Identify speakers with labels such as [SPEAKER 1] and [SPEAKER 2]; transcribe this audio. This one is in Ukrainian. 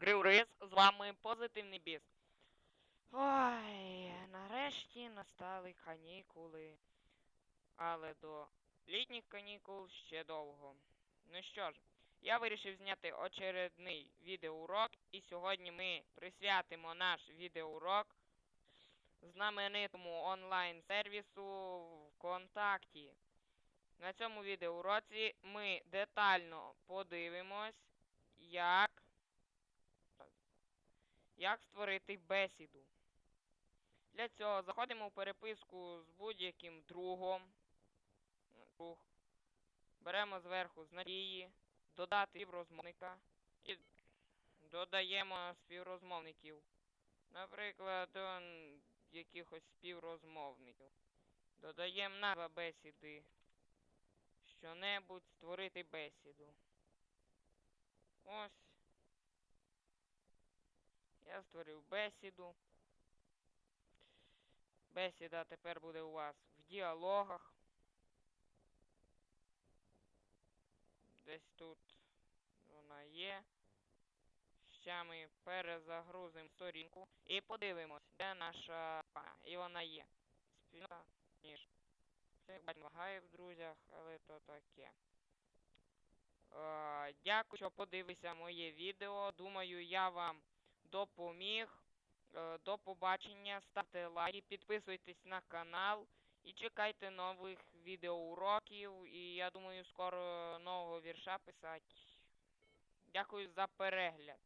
[SPEAKER 1] Гриврис, з вами позитивний біс. Ой, нарешті настали канікули. Але до літніх канікул ще довго. Ну що ж, я вирішив зняти очередний відеоурок, і сьогодні ми присвятимо наш відеоурок знаменитому онлайн-сервісу ВКонтакті. На цьому відеоуроці ми детально подивимось, як, як створити бесіду. Для цього заходимо в переписку з будь-яким другом. Друг. Беремо зверху з додати співрозмовника і додаємо співрозмовників. Наприклад, он, якихось співрозмовників. Додаємо назва бесіди. Що-небудь створити бесіду. Ось. Я створив бесіду. Бесіда тепер буде у вас в діалогах. Десь тут вона є. Ще ми перезагрузимо сторінку і подивимось, де наша. І вона є. Спільнота ніж. Все лагає в друзях, але то таке. Е, дякую, що подивилися моє відео. Думаю, я вам допоміг. Е, до побачення. Ставте лайки, підписуйтесь на канал і чекайте нових відеоуроків. І я думаю, скоро нового вірша писати. Дякую за перегляд.